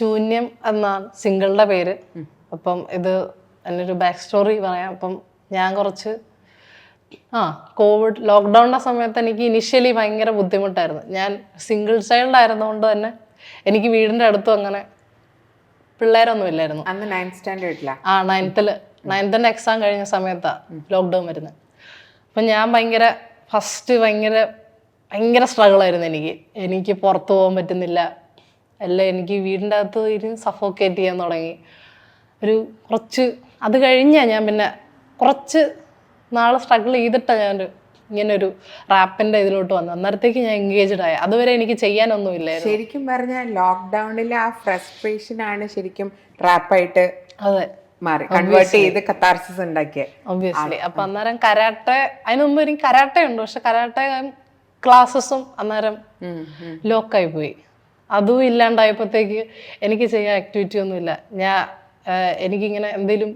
ശൂന്യം എന്നാണ് സിംഗിളിന്റെ പേര്. അപ്പം ഇത് എന്നൊരു ഒരു ബാക്ക് സ്റ്റോറി പറയാം. അപ്പം ഞാൻ കുറച്ച് ആ കോവിഡ് ലോക്ക്ഡൗണിന്റെ സമയത്ത് എനിക്ക് ഇനിഷ്യലി ഭയങ്കര ബുദ്ധിമുട്ടായിരുന്നു. ഞാൻ സിംഗിൾ ചൈൽഡ് ആയിരുന്നുകൊണ്ട് തന്നെ എനിക്ക് വീടിന്റെ അടുത്തും അങ്ങനെ പിള്ളേരൊന്നും ഇല്ലായിരുന്നു. അന്ന് നയൻത് ആ നയൻത്തിൽ നയൻത്തിന്റെ എക്സാം കഴിഞ്ഞ സമയത്താണ് ലോക്ക്ഡൗൺ വരുന്നത് അപ്പം ഞാൻ ഭയങ്കര ഫസ്റ്റ് ഭയങ്കര ഭയങ്കര സ്ട്രഗിൾ ആയിരുന്നു എനിക്ക്. എനിക്ക് പുറത്തു പോകാൻ പറ്റുന്നില്ല. എല്ലാം എനിക്ക് വീടിന്റെ അകത്ത് ഇരുന്ന് സഫോക്കേറ്റ് ചെയ്യാൻ തുടങ്ങി. ഒരു കുറച്ച് അത് കഴിഞ്ഞാൽ ഞാൻ പിന്നെ കുറച്ച് നാളെ സ്ട്രഗിൾ ചെയ്തിട്ടാണ് ഞാൻ ഇങ്ങനൊരു റാപ്പിന്റെ ഇതിലോട്ട് വന്നത്. അന്നേരത്തേക്ക് ഞാൻ എൻഗേജ്ഡ് ആയി. അതുവരെ എനിക്ക് ചെയ്യാനൊന്നും ഇല്ലായിരുന്നു. ശരിക്കും പറഞ്ഞാൽ ലോക്ക്ഡൌണിലെ ആ ഫ്രസ്ട്രേഷൻ ആണ് ശരിക്കും റാപ്പായിട്ട് അതെ. മാറി. കൺവേർട്ട് ചെയ്ത് കത്താർസിസ് ഉണ്ടാക്കിയത് ഒബ്വിയസ്ലി അപ്പൊ അന്നേരം കരാട്ടെ അതിനു മുമ്പ് എനിക്ക് കരാട്ടെ ഉണ്ട്. പക്ഷെ കരാട്ടെ ക്ലാസ്സസും അന്നേരം ലോക്കായി പോയി. അതും ഇല്ലാണ്ടായപ്പോഴത്തേക്ക് എനിക്ക് ചെയ്യാൻ ആക്ടിവിറ്റി ഒന്നുമില്ല. ഞാൻ എനിക്കിങ്ങനെ എന്തെങ്കിലും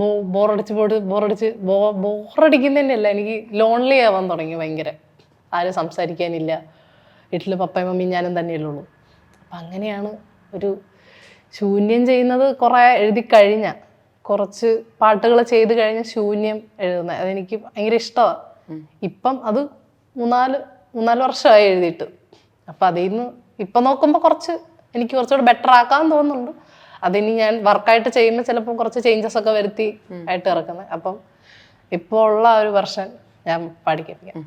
ബോ ബോറടിച്ച് പോയിട്ട് ബോറടിച്ച് ബോ ബോറടിക്കുന്നതന്നെയല്ല എനിക്ക് ലോൺലി ആവാൻ തുടങ്ങി ഭയങ്കര. ആരും സംസാരിക്കാനില്ല. വീട്ടിൽ പപ്പയും മമ്മിയും ഞാനും തന്നെയല്ലേ ഉള്ളൂ. അപ്പം അങ്ങനെയാണ് ഒരു ശൂന്യം ചെയ്യുന്നത് കുറേ എഴുതി കഴിഞ്ഞ. കുറച്ച് പാട്ടുകൾ ചെയ്ത് കഴിഞ്ഞ ശൂന്യം എഴുതുന്നത് അതെനിക്ക് ഭയങ്കര ഇഷ്ടമാണ് ഇപ്പം അത് മൂന്നാൽ മൂന്നാൽ വർഷമായി എഴുതിയിട്ട്. അപ്പം അതിൽ നിന്ന് ഇപ്പം നോക്കുമ്പോൾ കുറച്ച് എനിക്ക് കുറച്ചുകൂടെ ബെറ്റർ ആക്കാൻ തോന്നുന്നുണ്ട്. അതിനി ഞാൻ വർക്കായിട്ട് ചെയ്യുമ്പോൾ ചിലപ്പോൾ കുറച്ച് ചേഞ്ചസ് ഒക്കെ വരുത്തി ആയിട്ട് ഇറക്കുന്നത് അപ്പം ഇപ്പോൾ ഉള്ള ഒരു വെർഷൻ ഞാൻ പാടിക്കേൾപ്പിക്കാം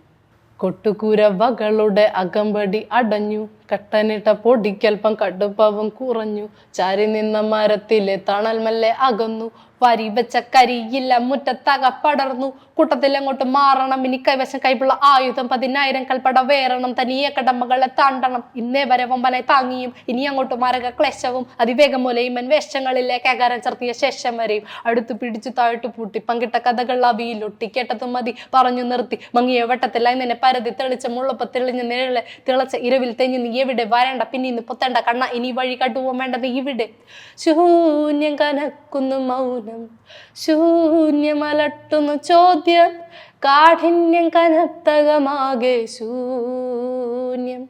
കൊട്ടുകൂരവകളുടെ അകമ്പടി അടഞ്ഞു. കട്ടനിട്ട ഡിക്കൽപ്പം കടുപ്പവും കുറഞ്ഞു. ചാരി നിന്ന മരത്തിലെ തണൽ മല്ലെ അകന്നു. വരി വെച്ച കരിയില്ല മുറ്റത്തക പടർന്നു. കൂട്ടത്തിൽ അങ്ങോട്ട് മാറണം? ഇനി കൈവശം കൈപ്പുള്ള ആയുധം പതിനായിരം കൽപ്പട വേറണം. തനിയെ കടമകളെ താണ്ടണം. ഇന്നേ വരെ വമ്പനായി താങ്ങിയും. ഇനി അങ്ങോട്ട് മാരക ക്ലേശവും. അതിവേഗം മൂലയും അന്വേഷണങ്ങളിലെ കേകാരം ചർത്തിയ ശേഷം വരെയും. അടുത്ത് പിടിച്ചു താഴ്ത്തു പൂട്ടി പങ്കിട്ട കഥകൾ അവിയിലൊട്ടി കേട്ടതും മതി. പറഞ്ഞു നിർത്തി. മങ്ങിയ വട്ടത്തിലായി നിന്നെ പരതി തെളിച്ച മുള്ളപ്പ തെളിഞ്ഞ നിഴലെ തിളച്ച ഇരവിൽ തെഞ്ഞ് നീ എവിടെ വരണ്ട പിന്നെ ഇന്ന് പൊത്തണ്ട കണ്ണ ഇനി വഴി കട്ടുപോകാൻ വേണ്ടത് ഇവിടെ ശൂന്യം കനക്കുന്നു മൗനം ശൂന്യമലട്ടുന്നു ചോദ്യം കാഠിന്യം കനത്തകമാകെ ശൂന്യം.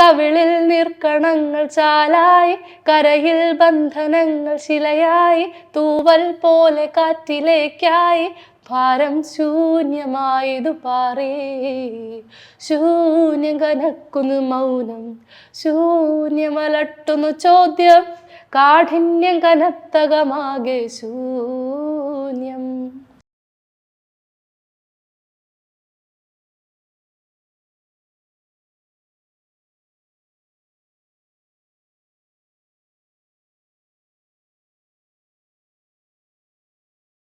കവിളിൽ നിർക്കണങ്ങൾ ചാലായി കരയിൽ ബന്ധനങ്ങൾ ശിലയായി തൂവൽ പോലെ കാറ്റിലേക്കായി ഭാരം ശൂന്യമായതു പാറേ. ശൂന്യം കനക്കുന്നു മൗനം ശൂന്യമലട്ടുന്നു ചോദ്യം കാഠിന്യം കനത്തകമാകെ ശൂന്യം.